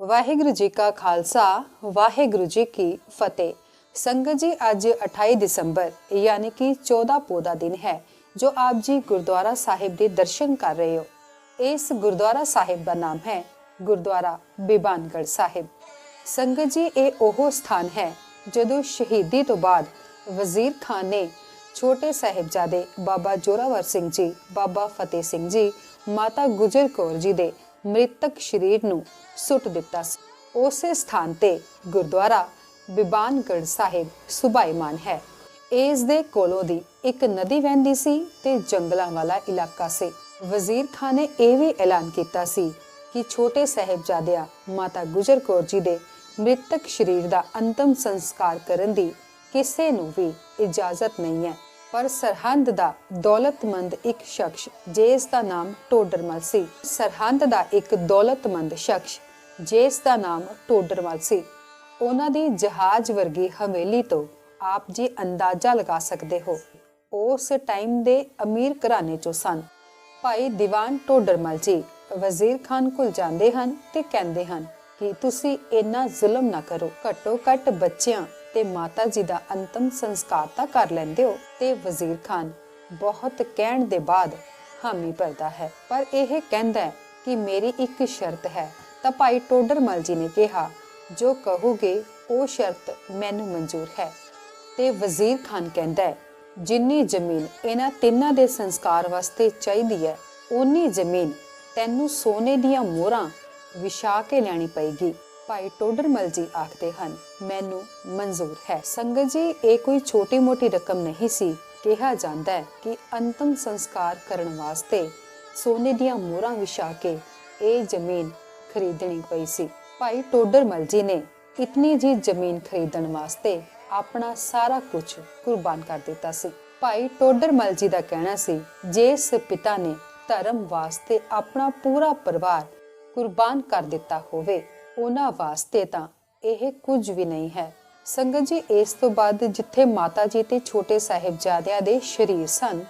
ਵਾਹਿਗੁਰੂ ਜੀ ਕਾ ਖਾਲਸਾ, ਵਾਹਿਗੁਰੂ ਜੀ ਕੀ ਫਤਿਹ। ਸੰਗਤ ਜੀ, ਅੱਜ 28 ਦਸੰਬਰ, ਯਾਨੀ ਕਿ 14 ਪੋ ਦਿਨ ਹੈ, ਜੋ ਆਪ ਜੀ ਗੁਰਦੁਆਰਾ ਸਾਹਿਬ ਦੇ ਦਰਸ਼ਨ ਕਰ ਰਹੇ ਹੋ। ਇਸ ਗੁਰਦੁਆਰਾ ਸਾਹਿਬ ਦਾ ਨਾਮ ਹੈ ਗੁਰਦੁਆਰਾ ਬਿਬਾਨਗੜ ਸਾਹਿਬ। ਸੰਗਤ ਜੀ, ਇਹ ਉਹ ਸਥਾਨ ਹੈ, ਜਦੋਂ ਸ਼ਹੀਦੀ ਤੋਂ ਬਾਅਦ ਵਜ਼ੀਰ ਖਾਨ ਨੇ ਛੋਟੇ ਸਾਹਿਬਜ਼ਾਦੇ ਬਾਬਾ ਜੋਰਾਵਰ ਸਿੰਘ ਜੀ, ਬਾਬਾ ਫਤਿਹ ਸਿੰਘ ਜੀ, ਮਾਤਾ ਗੁਜਰ ਕੌਰ ਜੀ ਦੇ ਮ੍ਰਿਤਕ ਸ਼ਰੀਰ ਨੂੰ ਸੁੱਟ ਦਿੱਤਾ ਸੀ। ਉਸੇ ਸਥਾਨ ਤੇ ਗੁਰਦੁਆਰਾ ਬਿਬਾਨਗੜ ਸਾਹਿਬ ਸੁਭਾਈਮਾਨ ਹੈ। ਇਸ ਦੇ ਕੋਲੋਂ ਦੀ ਇੱਕ ਨਦੀ ਵਹਿੰਦੀ ਸੀ ਤੇ ਜੰਗਲਾਂ ਵਾਲਾ ਇਲਾਕਾ ਸੀ। ਵਜ਼ੀਰ ਖਾਨ ਨੇ ਇਹ ਵੀ ਐਲਾਨ ਕੀਤਾ ਸੀ ਕਿ ਛੋਟੇ ਸਾਹਿਬਜ਼ਾਦਿਆਂ ਮਾਤਾ ਗੁਜਰ ਕੌਰ ਜੀ ਦੇ ਮ੍ਰਿਤਕ ਸ਼ਰੀਰ ਦਾ ਅੰਤਮ ਸੰਸਕਾਰ ਕਰਨ ਦੀ ਕਿਸੇ ਨੂੰ ਵੀ ਇਜਾਜ਼ਤ ਨਹੀਂ ਹੈ। ਪਰ ਸਰਹੰਦ ਦਾ ਦੌਲਤਮੰਦ ਇੱਕ ਸ਼ਖਸ, ਜਿਸ ਦਾ ਨਾਮ ਟੋਡਰਮਲ ਸੀ। ਸਰਹੰਦ ਦਾ ਇੱਕ ਦੌਲਤਮੰਦ ਸ਼ਖਸ, ਜਿਸ ਦਾ ਨਾਮ ਟੋਡਰਮਲ ਸੀ। ਉਹਨਾਂ ਦੀ ਜਹਾਜ਼ ਵਰਗੀ ਹਵੇਲੀ ਤੋਂ ਆਪ ਜੀ ਅੰਦਾਜ਼ਾ ਲਗਾ ਸਕਦੇ ਹੋ। ਉਸ ਟਾਈਮ ਦੇ ਅਮੀਰ ਘਰਾਣੇ ਚੋਂ ਸਨ। ਭਾਈ ਦੀਵਾਨ ਟੋਡਰਮਲ ਜੀ ਵਜ਼ੀਰ ਖਾਨ ਕੋਲ ਜਾਂਦੇ ਹਨ ਤੇ ਕਹਿੰਦੇ ਹਨ ਕਿ ਤੁਸੀਂ ਇੰਨਾ ਜ਼ੁਲਮ ਨਾ ਕਰੋ। ਘੱਟੋ ਘੱਟ ਬੱਚਿਆਂ ਤੇ ਮਾਤਾ ਜੀ ਦਾ ਅੰਤਮ ਸੰਸਕਾਰ ਤਾਂ ਕਰ ਲੈਂਦੇ ਹੋ ਤੇ ਵਜ਼ੀਰ ਖਾਨ ਬਹੁਤ ਕਹਿਣ ਦੇ ਬਾਅਦ ਹਾਮੀ ਭਰਦਾ ਹੈ। ਪਰ ਇਹ ਕਹਿੰਦਾ ਹੈ ਕਿ ਮੇਰੀ ਇੱਕ ਸ਼ਰਤ ਹੈ। ਤਾਂ ਭਾਈ ਟੋਡਰਮਲ ਜੀ ਨੇ ਕਿਹਾ, ਜੋ ਕਹੋਗੇ ਉਹ ਸ਼ਰਤ ਮੈਨੂੰ ਮਨਜ਼ੂਰ ਹੈ। ਤੇ ਵਜ਼ੀਰ ਖਾਨ ਕਹਿੰਦਾ ਹੈ, ਜਿੰਨੀ ਜ਼ਮੀਨ ਇਹਨਾਂ ਤਿੰਨਾਂ ਦੇ ਸੰਸਕਾਰ ਵਾਸਤੇ ਚਾਹੀਦੀ ਹੈ ਉਨੀ ਜ਼ਮੀਨ ਤੈਨੂੰ ਸੋਨੇ ਦੀਆਂ ਮੋਹਰਾਂ ਵਿਛਾ ਕੇ ਲੈਣੀ ਪਏਗੀ। ਭਾਈ ਟੋਡਰਮਲ ਜੀ ਆਖਦੇ ਹਨ, ਮੈਨੂੰ ਮਨਜ਼ੂਰ ਹੈ। ਸੰਗਤ ਜੀ, ਇਹ ਕੋਈ ਛੋਟੀ-ਮੋਟੀ ਰਕਮ ਨਹੀਂ ਸੀ। ਕਿਹਾ ਜਾਂਦਾ ਹੈ ਕਿ ਅੰਤਮ ਸੰਸਕਾਰ ਕਰਨ ਵਾਸਤੇ ਸੋਨੇ ਦੀਆਂ ਮੋਹਰਾਂ ਵਿਛਾ ਕੇ ਇਹ ਜ਼ਮੀਨ ਖਰੀਦਣੀ ਪਈ ਸੀ। ਭਾਈ ਟੋਡਰਮਲ ਜੀ ਨੇ ਇਤਨੀ ਜੀ ਜ਼ਮੀਨ ਖਰੀਦਣ ਵਾਸਤੇ ਆਪਣਾ ਸਾਰਾ ਕੁਝ ਕੁਰਬਾਨ ਕਰ ਦਿੱਤਾ ਸੀ। ਭਾਈ ਟੋਡਰਮਲ ਜੀ ਦਾ ਕਹਿਣਾ ਸੀ ਜਿਸ ਪਿਤਾ ਨੇ ਧਰਮ ਵਾਸਤੇ ਆਪਣਾ ਪੂਰਾ ਪਰਿਵਾਰ ਕੁਰਬਾਨ ਕਰ ਦਿੱਤਾ ਹੋਵੇ ਉਹਨਾਂ ਵਾਸਤੇ ਤਾਂ ਇਹ ਕੁਝ ਵੀ ਨਹੀਂ ਹੈ। ਸੰਗਤ ਜੀ ਇਸ ਤੋਂ ਬਾਅਦ ਜਿੱਥੇ ਮਾਤਾ ਜੀ ਤੇ ਛੋਟੇ ਸਾਹਿਬਜ਼ਾਦਿਆਂ ਦੇ ਸ਼ਰੀਰ ਸਨ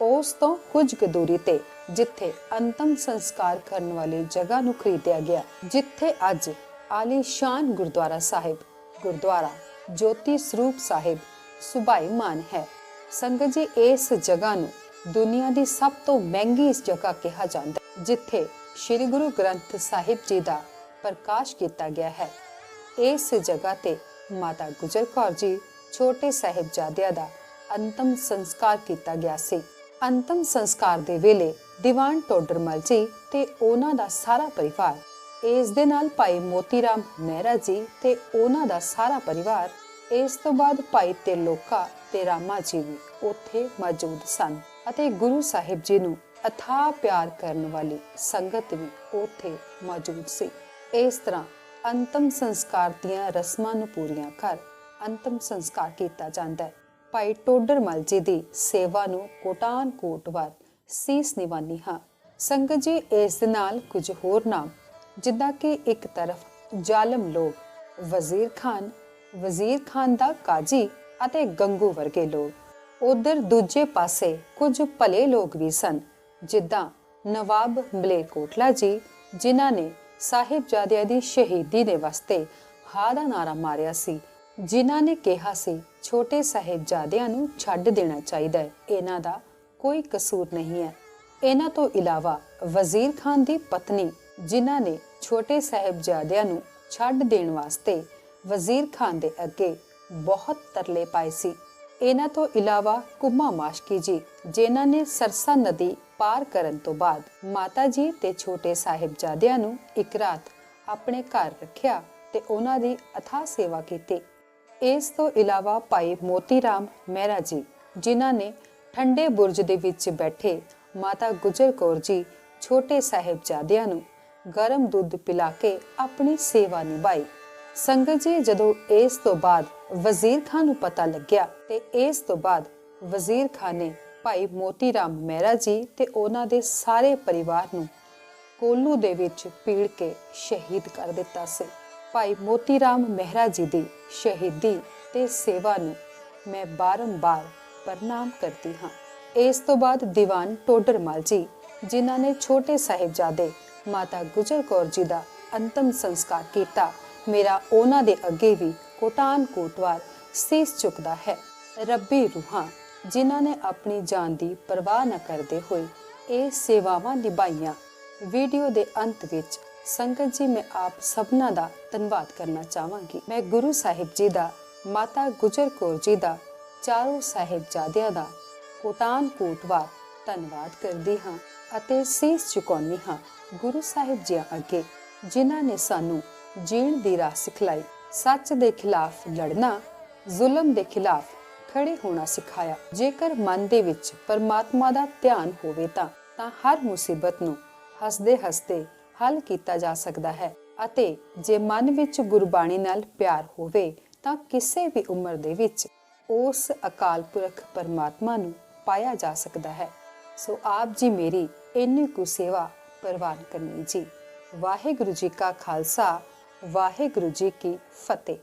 ਉਸ ਤੋਂ ਕੁਝ ਕੁ ਦੂਰੀ ਤੇ ਜਿੱਥੇ ਅੰਤਮ ਸੰਸਕਾਰ ਕਰਨ ਵਾਲੀ ਜਗ੍ਹਾ ਨੂੰ ਖਰੀਦਿਆ ਗਿਆ ਜਿੱਥੇ ਅੱਜ ਆਲੀਸ਼ਾਨ ਗੁਰਦੁਆਰਾ ਸਾਹਿਬ ਗੁਰਦੁਆਰਾ ਜੋਤੀ ਸਰੂਪ ਸਾਹਿਬ ਸੁਭਾਈਮਾਨ ਹੈ। ਸੰਗਤ ਜੀ ਇਸ ਜਗ੍ਹਾ ਨੂੰ ਦੁਨੀਆ ਦੀ ਸਭ ਤੋਂ ਮਹਿੰਗੀ ਇਸ ਜਗ੍ਹਾ ਕਿਹਾ ਜਾਂਦਾ ਹੈ, ਜਿੱਥੇ ਸ੍ਰੀ ਗੁਰੂ ਗ੍ਰੰਥ ਸਾਹਿਬ ਜੀ ਦਾ ਪ੍ਰਕਾਸ਼ ਕੀਤਾ ਗਿਆ ਹੈ। ਇਸ ਜਗ੍ਹਾ ਤੇ ਮਾਤਾ ਗੁਜਰ ਕੌਰ ਜੀ ਛੋਟੇ ਸਾਹਿਬਜ਼ਾਦਿਆਂ ਦਾ ਅੰਤਮ ਸੰਸਕਾਰ ਕੀਤਾ ਗਿਆ ਸੀ। ਅੰਤਮ ਸੰਸਕਾਰ ਦੇ ਵੇਲੇ ਦੀਵਾਨ ਟੋਡਰਮਲ ਜੀ ਤੇ ਉਹਨਾਂ ਦਾ ਸਾਰਾ ਪਰਿਵਾਰ, ਇਸ ਦੇ ਨਾਲ ਭਾਈ ਮੋਤੀਰਾਮ ਮਹਿਰਾ ਜੀ ਤੇ ਉਹਨਾਂ ਦਾ ਸਾਰਾ ਪਰਿਵਾਰ, ਇਸ ਤੋਂ ਬਾਅਦ ਭਾਈ ਤਿਰਲੋਕਾ ਤੇ ਰਾਮਾ ਜੀ ਵੀ ਉੱਥੇ ਮੌਜੂਦ ਸਨ ਅਤੇ ਗੁਰੂ ਸਾਹਿਬ ਜੀ ਨੂੰ ਅਥਾਹ ਪਿਆਰ ਕਰਨ ਵਾਲੀ ਸੰਗਤ ਵੀ ਉੱਥੇ ਮੌਜੂਦ ਸੀ। ਇਸ ਤਰ੍ਹਾਂ ਅੰਤਮ ਸੰਸਕਾਰ ਦੀਆਂ ਰਸਮਾਂ ਨੂੰ ਪੂਰੀਆਂ ਕਰ ਅੰਤਮ ਸੰਸਕਾਰ ਕੀਤਾ ਜਾਂਦਾ ਹੈ। ਭਾਈ ਟੋਡਰਮਲ ਜੀ ਦੀ ਸੇਵਾ ਨੂੰ ਕੋਟਾਨ ਕੋਟਵਾਰ ਸੀਸ ਨਿਵਾਨੀ ਹਾਂ। ਸੰਗਤ ਜੀ, ਇਸ ਦੇ ਨਾਲ ਕੁਝ ਹੋਰ ਨਾਮ, ਜਿੱਦਾਂ ਕਿ ਇੱਕ ਤਰਫ ਜ਼ਾਲਮ ਲੋਕ, ਵਜ਼ੀਰ ਖਾਨ ਵਜ਼ੀਰ ਖਾਨ ਦਾ ਕਾਜੀ ਅਤੇ ਗੰਗੂ ਵਰਗੇ ਲੋਕ। ਉਧਰ ਦੂਜੇ ਪਾਸੇ ਕੁਝ ਭਲੇ ਲੋਕ ਵੀ ਸਨ, ਜਿੱਦਾਂ ਨਵਾਬ ਮਲੇਰਕੋਟਲਾ ਜੀ, ਜਿਨ੍ਹਾਂ ਨੇ ਸਾਹਿਬਜ਼ਾਦਿਆਂ ਦੀ ਸ਼ਹੀਦੀ ਦੇ ਵਾਸਤੇ ਹਾਂ ਦਾ ਨਾਰਾ ਮਾਰਿਆ ਸੀ। ਜਿਨ੍ਹਾਂ ਨੇ ਕਿਹਾ ਸੀ, ਛੋਟੇ ਸਾਹਿਬਜ਼ਾਦਿਆਂ ਨੂੰ ਛੱਡ ਦੇਣਾ ਚਾਹੀਦਾ ਹੈ। ਇਹਨਾਂ ਦਾ ਕੋਈ ਕਸੂਰ ਨਹੀਂ ਹੈ। ਇਹਨਾਂ ਤੋਂ ਇਲਾਵਾ ਵਜ਼ੀਰ ਖਾਨ ਦੀ ਪਤਨੀ, ਜਿਨ੍ਹਾਂ ਨੇ ਛੋਟੇ ਸਾਹਿਬਜ਼ਾਦਿਆਂ ਨੂੰ ਛੱਡ ਦੇਣ ਵਾਸਤੇ ਵਜ਼ੀਰ ਖਾਨ ਦੇ ਅੱਗੇ ਬਹੁਤ ਤਰਲੇ ਪਾਏ ਸੀ। ਇਹਨਾਂ ਤੋਂ ਇਲਾਵਾ ਕੁਮਾ ਮਾਸ਼ਕੀ ਜੀ, ਜਿਨ੍ਹਾਂ ਨੇ ਸਰਸਾ ਨਦੀ ਪਾਰ ਕਰਨ ਤੋਂ ਬਾਅਦ ਮਾਤਾ ਜੀ ਤੇ ਛੋਟੇ ਸਾਹਿਬਜ਼ਾਦਿਆਂ ਨੂੰ ਇੱਕ ਰਾਤ ਆਪਣੇ ਘਰ ਰੱਖਿਆ ਤੇ ਉਹਨਾਂ ਦੀ ਅਥਾ ਸੇਵਾ ਕੀਤੀ। ਇਸ ਤੋਂ ਇਲਾਵਾ ਭਾਈ ਮੋਤੀ ਰਾਮ ਮਹਿਰਾ ਜੀ, ਜਿਨ੍ਹਾਂ ਨੇ ਠੰਡੇ ਬੁਰਜ ਦੇ ਵਿੱਚ ਬੈਠੇ ਮਾਤਾ ਗੁਜਰ ਕੌਰ ਜੀ, ਛੋਟੇ ਸਾਹਿਬਜ਼ਾਦਿਆਂ ਨੂੰ ਗਰਮ ਦੁੱਧ ਪਿਲਾ ਕੇ ਆਪਣੀ ਸੇਵਾ ਨਿਭਾਈ। ਸੰਗਤ ਜੀ, ਜਦੋਂ ਇਸ ਤੋਂ ਬਾਅਦ ਵਜ਼ੀਰ ਖਾਨ ਨੂੰ ਪਤਾ ਲੱਗਿਆ ਤੇ ਇਸ ਤੋਂ ਬਾਅਦ ਵਜ਼ੀਰ ਖਾਨ ਨੇ ਭਾਈ ਮੋਤੀ ਰਾਮ ਮਹਿਰਾ ਜੀ ਤੇ ਉਹਨਾਂ ਦੇ ਸਾਰੇ ਪਰਿਵਾਰ ਨੂੰ ਕੋਲੂ ਦੇ ਵਿੱਚ ਪੀੜ ਕੇ ਸ਼ਹੀਦ ਕਰ ਦਿੱਤਾ ਸੀ। ਭਾਈ ਮੋਤੀ ਰਾਮ ਮਹਿਰਾ ਜੀ ਦੀ ਸ਼ਹੀਦੀ ਤੇ ਸੇਵਾ ਨੂੰ ਮੈਂ ਬਾਰੰਬਾਰ ਪ੍ਰਣਾਮ ਕਰਦੀ ਹਾਂ। ਇਸ ਤੋਂ ਬਾਅਦ ਦੀਵਾਨ ਟੋਡਰਮਲ ਜੀ, ਜਿਨ੍ਹਾਂ ਨੇ ਛੋਟੇ ਸਾਹਿਬਜ਼ਾਦੇ ਮਾਤਾ ਗੁਜਰ ਕੌਰ ਜੀ ਦਾ ਅੰਤਮ ਸੰਸਕਾਰ ਕੀਤਾ ਮੇਰਾ ਉਹਨਾਂ ਦੇ ਅੱਗੇ ਵੀ ਕੋਟਾਨ ਕੋਟਵਾਰ ਸੀਸ ਝੁਕਦਾ ਹੈ। ਰੱਬੀ ਰੂਹਾਂ, ਜਿਨ੍ਹਾਂ ਨੇ ਆਪਣੀ ਜਾਨ ਦੀ ਪਰਵਾਹ ਨਾ ਕਰਦੇ ਹੋਏ ਇਹ ਸੇਵਾਵਾਂ ਨਿਭਾਈਆਂ। ਵੀਡੀਓ ਦੇ ਅੰਤ ਵਿੱਚ ਸੰਗਤ ਜੀ, ਮੈਂ ਆਪ ਸਭਨਾ ਦਾ ਧੰਨਵਾਦ ਕਰਨਾ ਚਾਹਾਂਗੀ। ਮੈਂ ਗੁਰੂ ਸਾਹਿਬ ਜੀ ਦਾ, ਮਾਤਾ ਗੁਜਰ ਕੌਰ ਜੀ ਦਾ, ਚਾਰੋਂ ਸਾਹਿਬਜ਼ਾਦਿਆਂ ਦਾ ਕੋਟਾਨ ਕੋਟਵਾਰ ਧੰਨਵਾਦ ਕਰਦੀ ਹਾਂ ਅਤੇ ਸੀਸ ਝੁਕਾਉਂਦੀ ਹਾਂ ਗੁਰੂ ਸਾਹਿਬ ਜੀ ਅੱਗੇ, ਜਿਨ੍ਹਾਂ ਨੇ ਸਾਨੂੰ ਜੀਣ ਦੀ ਰਾਹ ਸਿਖਲਾਈ। ਸੱਚ ਦੇ ਖਿਲਾਫ ਲੜਨਾ, ਜ਼ੁਲਮ ਦੇ ਖਿਲਾਫ ਖੜੇ ਹੋਣਾ ਸਿਖਾਇਆ। ਜੇਕਰ ਮਨ ਦੇ ਵਿੱਚ ਪਰਮਾਤਮਾ ਦਾ ਧਿਆਨ ਹੋਵੇ ਤਾਂ ਤਾਂ ਹਰ ਮੁਸੀਬਤ ਨੂੰ ਹੱਸਦੇ ਹੱਸਦੇ ਹੱਲ ਕੀਤਾ ਜਾ ਸਕਦਾ ਹੈ ਅਤੇ ਜੇ ਮਨ ਵਿੱਚ ਗੁਰਬਾਣੀ ਨਾਲ ਪਿਆਰ ਹੋਵੇ ਤਾਂ ਕਿਸੇ ਵੀ ਉਮਰ ਦੇ ਵਿੱਚ ਉਸ ਅਕਾਲ ਪੁਰਖ ਪਰਮਾਤਮਾ ਨੂੰ ਪਾਇਆ ਜਾ ਸਕਦਾ ਹੈ। ਸੋ ਆਪ ਜੀ ਮੇਰੀ ਇੰਨੀ ਕੁ ਸੇਵਾ ਪ੍ਰਵਾਨ ਕਰਨੀ ਜੀ। ਵਾਹਿਗੁਰੂ ਜੀ ਕਾ ਖਾਲਸਾ ਵਾਹਿਗੁਰੂ ਜੀ ਕੀ ਫਤਿਹ।